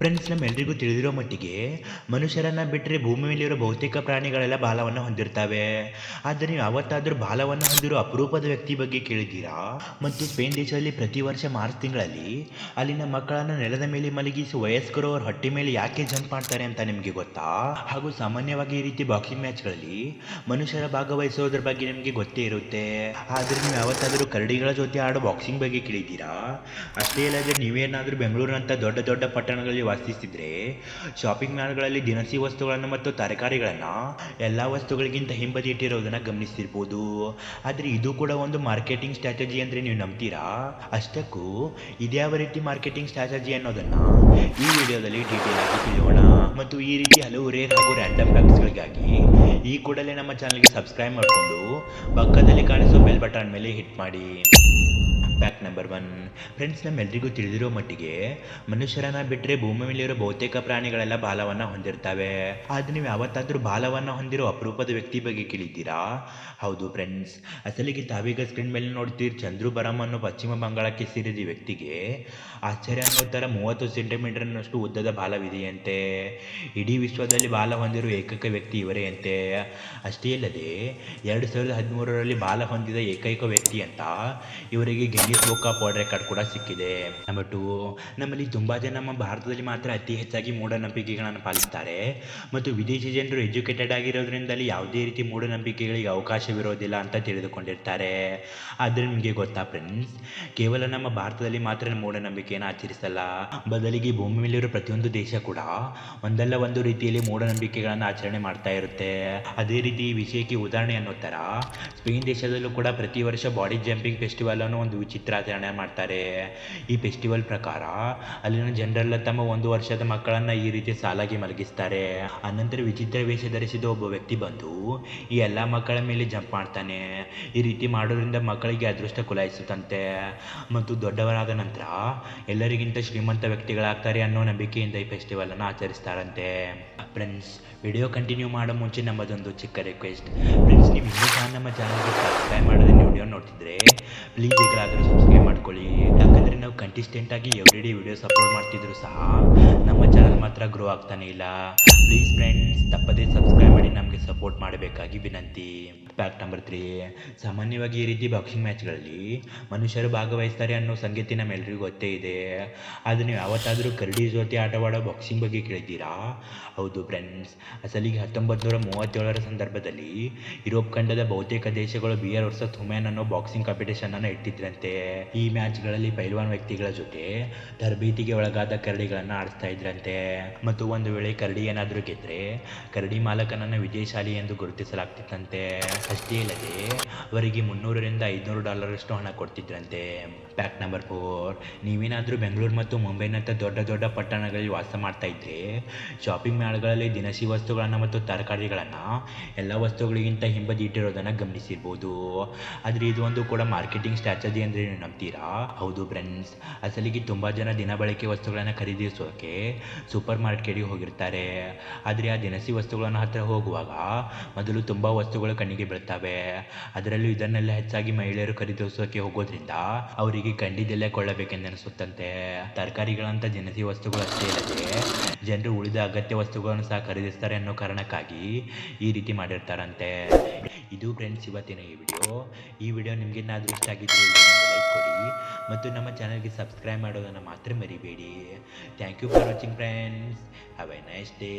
Friends ನಮ್ಮೆಲ್ಲರಿಗೂ ತಿಳಿದಿರೋ ಮಟ್ಟಿಗೆ ಮನುಷ್ಯರನ್ನ ಬಿಟ್ಟರೆ ಭೂಮಿ ಮೇಲಿರೋ ಬಹುತೇಕ ಪ್ರಾಣಿಗಳೆಲ್ಲ ಬಾಲವನ್ನು ಹೊಂದಿರ್ತವೆ. ಆದರೆ ನೀವು ಯಾವತ್ತಾದರೂ ಬಾಲವನ್ನು ಹೊಂದಿರೋ ಅಪರೂಪದ ವ್ಯಕ್ತಿ ಬಗ್ಗೆ ಕೇಳಿದ್ದೀರಾ? ಮತ್ತು ಸ್ಪೇನ್ ದೇಶದಲ್ಲಿ ಪ್ರತಿ ವರ್ಷ ಮಾರ್ಚ್ ತಿಂಗಳಲ್ಲಿ ಅಲ್ಲಿನ ಮಕ್ಕಳನ್ನು ನೆಲದ ಮೇಲೆ ಮಲಗಿಸಿ ವಯಸ್ಕರು ಅವ್ರ ಹೊಟ್ಟೆ ಮೇಲೆ ಯಾಕೆ ಜಂಪ್ ಮಾಡ್ತಾರೆ ಅಂತ ನಿಮಗೆ ಗೊತ್ತಾ? ಹಾಗೂ ಸಾಮಾನ್ಯವಾಗಿ ಈ ರೀತಿ ಬಾಕ್ಸಿಂಗ್ ಮ್ಯಾಚ್ಗಳಲ್ಲಿ ಮನುಷ್ಯರ ಭಾಗವಹಿಸೋದ್ರ ಬಗ್ಗೆ ನಿಮಗೆ ಗೊತ್ತೇ ಇರುತ್ತೆ. ಆದರೆ ನೀವು ಯಾವತ್ತಾದರೂ ಕರಡಿಗಳ ಜೊತೆ ಆಡೋ ಬಾಕ್ಸಿಂಗ್ ಬಗ್ಗೆ ಕೇಳಿದ್ದೀರಾ? ಅಷ್ಟೇ ಇಲ್ಲದೆ ನೀವೇನಾದರೂ ಬೆಂಗಳೂರಿನಂಥ ದೊಡ್ಡ ದೊಡ್ಡ ಪಟ್ಟಣಗಳಲ್ಲಿ ವಾಸಿಸ್ತಿದ್ರೆ ಶಾಪಿಂಗ್ ಮಾಲ್ಗಳಲ್ಲಿ ದಿನಸಿ ವಸ್ತುಗಳನ್ನು ಮತ್ತು ತರಕಾರಿಗಳನ್ನು ಎಲ್ಲ ವಸ್ತುಗಳಿಗಿಂತ ಹಿಂಬದಿ ಇಟ್ಟಿರೋದನ್ನ ಗಮನಿಸಿರ್ಬೋದು ಆದರೆ ಇದು ಕೂಡ ಒಂದು ಮಾರ್ಕೆಟಿಂಗ್ ಸ್ಟ್ರಾಟಜಿ ಅಂದರೆ ನೀವು ನಂಬ್ತೀರಾ? ಅಷ್ಟಕ್ಕೂ ಇದ್ಯಾವ ರೀತಿ ಮಾರ್ಕೆಟಿಂಗ್ ಸ್ಟ್ರಾಟಜಿ ಅನ್ನೋದನ್ನ ಈ ವಿಡಿಯೋದಲ್ಲಿ ಡೀಟೇಲ್ ಆಗಿ ತಿಳಿಯೋಣ. ಮತ್ತು ಈ ರೀತಿ ಹಲವು ರೇರ್ ಹಾಗೂ ರ್ಯಾಂಡಮ್ ಫ್ಯಾಕ್ಟ್ಸ್ಗಳಿಗಾಗಿ ಈ ಕೂಡಲೇ ನಮ್ಮ ಚಾನಲ್ಗೆ ಸಬ್ಸ್ಕ್ರೈಬ್ ಮಾಡಿಕೊಂಡು ಪಕ್ಕದಲ್ಲಿ ಕಾಣಿಸೋ ಬೆಲ್ ಬಟನ್ ಮೇಲೆ ಹಿಟ್ ಮಾಡಿ. ಫ್ಯಾಕ್ಟ್ ನಂಬರ್ ಒನ್ ಫ್ರೆಂಡ್ಸ್ ನಮ್ಮೆಲ್ಲರಿಗೂ ತಿಳಿದಿರೋ ಮಟ್ಟಿಗೆ ಮನುಷ್ಯರನ್ನ ಬಿಟ್ಟರೆ ಭೂಮಿ ಮೇಲಿರೋ ಬಹುತೇಕ ಪ್ರಾಣಿಗಳೆಲ್ಲ ಬಾಲವನ್ನು ಹೊಂದಿರ್ತವೆ. ಆದರೆ ನೀವು ಯಾವತ್ತಾದರೂ ಬಾಲವನ್ನು ಹೊಂದಿರೋ ಅಪರೂಪದ ವ್ಯಕ್ತಿ ಬಗ್ಗೆ ಕೇಳಿದ್ದೀರಾ? ಹೌದು ಫ್ರೆಂಡ್ಸ್ ಅಸಲಿಗೆ ತಾವೀಗ ಸ್ಕ್ರೀನ್ ಮೇಲೆ ನೋಡ್ತೀರಿ ಚಂದ್ರು ಬರಮ್ ಅನ್ನೋ ಪಶ್ಚಿಮ ಬಂಗಾಳಕ್ಕೆ ಸೇರಿದ ವ್ಯಕ್ತಿಗೆ ಆಶ್ಚರ್ಯ ಅನ್ನೋ ಥರ ಮೂವತ್ತು ಸೆಂಟಿಮೀಟರ್ನಷ್ಟು ಉದ್ದದ ಬಾಲವಿದೆಯಂತೆ. ಇಡೀ ವಿಶ್ವದಲ್ಲಿ ಬಾಲ ಹೊಂದಿರುವ ಏಕೈಕ ವ್ಯಕ್ತಿ ಇವರೇ ಅಂತೆ. ಅಷ್ಟೇ ಅಲ್ಲದೆ ಎರಡು ಸಾವಿರದ ಹದಿಮೂರರಲ್ಲಿ ಬಾಲ ಹೊಂದಿದ ಏಕೈಕ ವ್ಯಕ್ತಿ ಅಂತ ಇವರಿಗೆ ಬುಕ್ ಆಫ್ ವರ್ಲ್ಡ್ ರೆಕಾರ್ಡ್ ಕೂಡ ಸಿಕ್ಕಿದೆ. ನಂಬರ್ ಟು ನಮ್ಮಲ್ಲಿ ತುಂಬ ಜನ ನಮ್ಮ ಭಾರತದಲ್ಲಿ ಮಾತ್ರ ಅತಿ ಹೆಚ್ಚಾಗಿ ಮೂಢನಂಬಿಕೆಗಳನ್ನು ಪಾಲಿಸ್ತಾರೆ. ಮತ್ತು ವಿದೇಶಿ ಜನರು ಎಜುಕೇಟೆಡ್ ಆಗಿರೋದ್ರಿಂದಲೇ ಯಾವುದೇ ರೀತಿ ಮೂಢನಂಬಿಕೆಗಳಿಗೆ ಅವಕಾಶವಿರೋದಿಲ್ಲ ಅಂತ ತಿಳಿದುಕೊಂಡಿರ್ತಾರೆ. ಆದರೆ ನಿಮಗೆ ಗೊತ್ತಾ ಫ್ರೆಂಡ್ಸ್ ಕೇವಲ ನಮ್ಮ ಭಾರತದಲ್ಲಿ ಮಾತ್ರ ಮೂಢನಂಬಿಕೆಯನ್ನು ಆಚರಿಸಲ್ಲ. ಬದಲಿಗೆ ಭೂಮಿ ಮೇಲಿರೋ ಪ್ರತಿಯೊಂದು ದೇಶ ಕೂಡ ಒಂದಲ್ಲ ಒಂದು ರೀತಿಯಲ್ಲಿ ಮೂಢನಂಬಿಕೆಗಳನ್ನು ಆಚರಣೆ ಮಾಡ್ತಾ ಇರುತ್ತೆ. ಅದೇ ರೀತಿ ಈ ವಿಷಯಕ್ಕೆ ಉದಾಹರಣೆ ಅನ್ನೋ ಥರ ಸ್ಪೇನ್ ದೇಶದಲ್ಲೂ ಕೂಡ ಪ್ರತಿ ವರ್ಷ ಬಾಡಿ ಜಂಪಿಂಗ್ ಫೆಸ್ಟಿವಲ್ ಅನ್ನೋ ಒಂದು ವಿಚಿತ್ರ ಆಚರಣೆ ಮಾಡ್ತಾರೆ. ಈ ಫೆಸ್ಟಿವಲ್ ಪ್ರಕಾರ ಅಲ್ಲಿನ ಜನರೆಲ್ಲ ತಮ್ಮ ಒಂದು ವರ್ಷದ ಮಕ್ಕಳನ್ನ ಈ ರೀತಿ ಸಾಲಾಗಿ ಮಲಗಿಸ್ತಾರೆ. ಅನಂತರ ವಿಚಿತ್ರ ವೇಷ ಧರಿಸಿದ ಒಬ್ಬ ವ್ಯಕ್ತಿ ಬಂದು ಈ ಎಲ್ಲ ಮಕ್ಕಳ ಮೇಲೆ ಜಂಪ್ ಮಾಡ್ತಾನೆ. ಈ ರೀತಿ ಮಾಡೋದ್ರಿಂದ ಮಕ್ಕಳಿಗೆ ಅದೃಷ್ಟ ಕುಲಾಯಿಸುತ್ತಂತೆ. ಮತ್ತು ದೊಡ್ಡವರಾದ ನಂತರ ಎಲ್ಲರಿಗಿಂತ ಶ್ರೀಮಂತ ವ್ಯಕ್ತಿಗಳಾಗ್ತಾರೆ ಅನ್ನೋ ನಂಬಿಕೆಯಿಂದ ಈ ಫೆಸ್ಟಿವಲ್ ಅನ್ನು ಆಚರಿಸ್ತಾರಂತೆ. ಫ್ರೆಂಡ್ಸ್ ವಿಡಿಯೋ ಕಂಟಿನ್ಯೂ ಮಾಡೋ ಮುಂಚೆ ನಮ್ಮದೊಂದು ಚಿಕ್ಕ ರಿಕ್ವೆಸ್ಟ್ ಫ್ರೆಂಡ್ಸ್ ನೀವು ಇನ್ನೂ ನಮ್ಮ ಚಾನಲ್ಗೆ ಸಬ್ಸ್ಕ್ರೈಬ್ ಮಾಡದೆ ವಿಡಿಯೋ ನೋಡ್ತಿದ್ರೆ ಪ್ಲೀಸ್ ಈಗಲಾದರೂ ಸಬ್ಸ್ಕ್ರೈಬ್ ಮಾಡ್ಕೊಳ್ಳಿ. ಯಾಕಂದರೆ ನಾವು ಕಂಟಿಸ್ಟೆಂಟಾಗಿ ಎವ್ರಿ ಡೇ ವಿಡಿಯೋಸ್ ಅಪ್ಲೋಡ್ ಮಾಡ್ತಿದ್ರು ಸಹ ನಮ್ಮ ಚಾನಲ್ ಮಾತ್ರ ಗ್ರೋ ಆಗ್ತಾನೆ ಇಲ್ಲ. ಪ್ಲೀಸ್ ಫ್ರೆಂಡ್ಸ್ ತಪ್ಪದೇ ಸಬ್ಸ್ಕ್ರೈಬ್ ಮಾಡಿ. ನಮಗೆ ಮಾಡಬೇಕಾಗಿ ವಿನಂತಿ. ಫ್ಯಾಕ್ಟ್ ನಂಬರ್ ತ್ರೀ ಸಾಮಾನ್ಯವಾಗಿ ಈ ರೀತಿ ಬಾಕ್ಸಿಂಗ್ ಮ್ಯಾಚ್ಗಳಲ್ಲಿ ಮನುಷ್ಯರು ಭಾಗವಹಿಸ್ತಾರೆ ಅನ್ನೋ ಸಂಗತಿ ನಮ್ಮೆಲ್ಲರಿಗೂ ಗೊತ್ತೇ ಇದೆ. ಆದರೆ ನೀವು ಯಾವತ್ತಾದರೂ ಕರಡಿ ಜೊತೆ ಆಟವಾಡೋ ಬಾಕ್ಸಿಂಗ್ ಬಗ್ಗೆ ಕೇಳಿದ್ದೀರಾ? ಹೌದು ಫ್ರೆಂಡ್ಸ್ ಅಸಲಿಗೆ ಹತ್ತೊಂಬತ್ತು ನೂರ ಮೂವತ್ತೇಳರ ಸಂದರ್ಭದಲ್ಲಿ ಯುರೋಪ್ ಖಂಡದ ಬಹುತೇಕ ದೇಶಗಳು ಬಿಯರ್ ವರ್ಸಸ್ ಹುಮೆನ್ ಅನ್ನೋ ಬಾಕ್ಸಿಂಗ್ ಕಾಂಪಿಟೇಷನ್ ಅನ್ನು ಇಟ್ಟಿದ್ರಂತೆ. ಈ ಮ್ಯಾಚ್ಗಳಲ್ಲಿ ಪೈಲ್ವಾನ್ ವ್ಯಕ್ತಿಗಳ ಜೊತೆ ತರಬೇತಿಗೆ ಒಳಗಾದ ಕರಡಿಗಳನ್ನು ಆಡಿಸ್ತಾ ಇದ್ರಂತೆ. ಮತ್ತು ಒಂದು ವೇಳೆ ಕರಡಿ ಏನಾದರೂ ಗೆದ್ರೆ ಕರಡಿ ಮಾಲಕನನ್ನು ವಿಜಯಶಾಲಿ ಎಂದು ಗುರುತಿಸಲಾಗ್ತಿತ್ತಂತೆ. ಅಷ್ಟೇ ಇಲ್ಲದೆ, ಅವರಿಗೆ ಮುನ್ನೂರರಿಂದ ಐದುನೂರು ಡಾಲರ್ ಅಷ್ಟು ಹಣ ಕೊಡ್ತಿದ್ರಂತೆ. ಪ್ಯಾಕ್ ನಂಬರ್ ಫೋರ್ ನೀವೇನಾದರೂ ಬೆಂಗಳೂರು ಮತ್ತು ಮುಂಬೈನಂಥ ದೊಡ್ಡ ದೊಡ್ಡ ಪಟ್ಟಣಗಳಲ್ಲಿ ವಾಸ ಮಾಡ್ತಾ ಇದ್ರೆ ಶಾಪಿಂಗ್ ಮಾಲ್ಗಳಲ್ಲಿ ದಿನಸಿ ವಸ್ತುಗಳನ್ನು ಮತ್ತು ತರಕಾರಿಗಳನ್ನು, ಎಲ್ಲ ವಸ್ತುಗಳಿಗಿಂತ ಹಿಂಬದಿ ಇಟ್ಟಿರೋದನ್ನು ಗಮನಿಸಿರ್ಬೋದು. ಆದರೆ ಇದು ಒಂದು ಕೂಡ ಮಾರ್ಕೆಟಿಂಗ್ ಸ್ಟ್ರಾಟಜಿ ಅಂದರೆ ನೀವು ನಂಬ್ತೀರಾ? ಹೌದು ಫ್ರೆಂಡ್ಸ್ ಅಸಲಿಗೆ ತುಂಬ ಜನ ದಿನಬಳಕೆ ವಸ್ತುಗಳನ್ನು ಖರೀದಿಸೋಕೆ ಸೂಪರ್ ಮಾರ್ಕೆಟಿಗೆ ಹೋಗಿರ್ತಾರೆ. ಆದರೆ ಆ ದಿನಸಿ ವಸ್ತುಗಳನ್ನು ಹತ್ತಿರ ಹೋಗುವಾಗ ಮೊದಲು ತುಂಬ ವಸ್ತುಗಳು ಕಣ್ಣಿಗೆ ಬೀಳ್ತವೆ. ಅದರಲ್ಲೂ ಇದನ್ನೆಲ್ಲ ಹೆಚ್ಚಾಗಿ ಮಹಿಳೆಯರು ಖರೀದಿಸೋಕೆ ಹೋಗೋದ್ರಿಂದ ಅವರಿಗೆ ಕಂಡಿದ್ದೆಲ್ಲೇ ಕೊಳ್ಳಬೇಕೆಂದನಿಸುತ್ತಂತೆ. ತರಕಾರಿಗಳಂಥ ದಿನಸಿ ವಸ್ತುಗಳು ಅಷ್ಟೇ ಅಲ್ಲದೆ ಜನರು ಉಳಿದ ಅಗತ್ಯ ವಸ್ತುಗಳನ್ನು ಸಹ ಖರೀದಿಸ್ತಾರೆ ಅನ್ನೋ ಕಾರಣಕ್ಕಾಗಿ ಈ ರೀತಿ ಮಾಡಿರ್ತಾರಂತೆ. ಇದು ಫ್ರೆಂಡ್ಸ್ ಇವತ್ತಿನ ಈ ವಿಡಿಯೋ ಈ ವಿಡಿಯೋ ನಿಮಗೆ ಏನಾದರೂ ಇಷ್ಟ ಆಗಿದ್ದರೆ ಲೈಕ್ ಕೊಡಿ. ಮತ್ತು ನಮ್ಮ ಚಾನಲ್ಗೆ ಸಬ್ಸ್ಕ್ರೈಬ್ ಮಾಡೋದನ್ನು ಮಾತ್ರ ಮರಿಬೇಡಿ. Thank you for watching friends have a nice day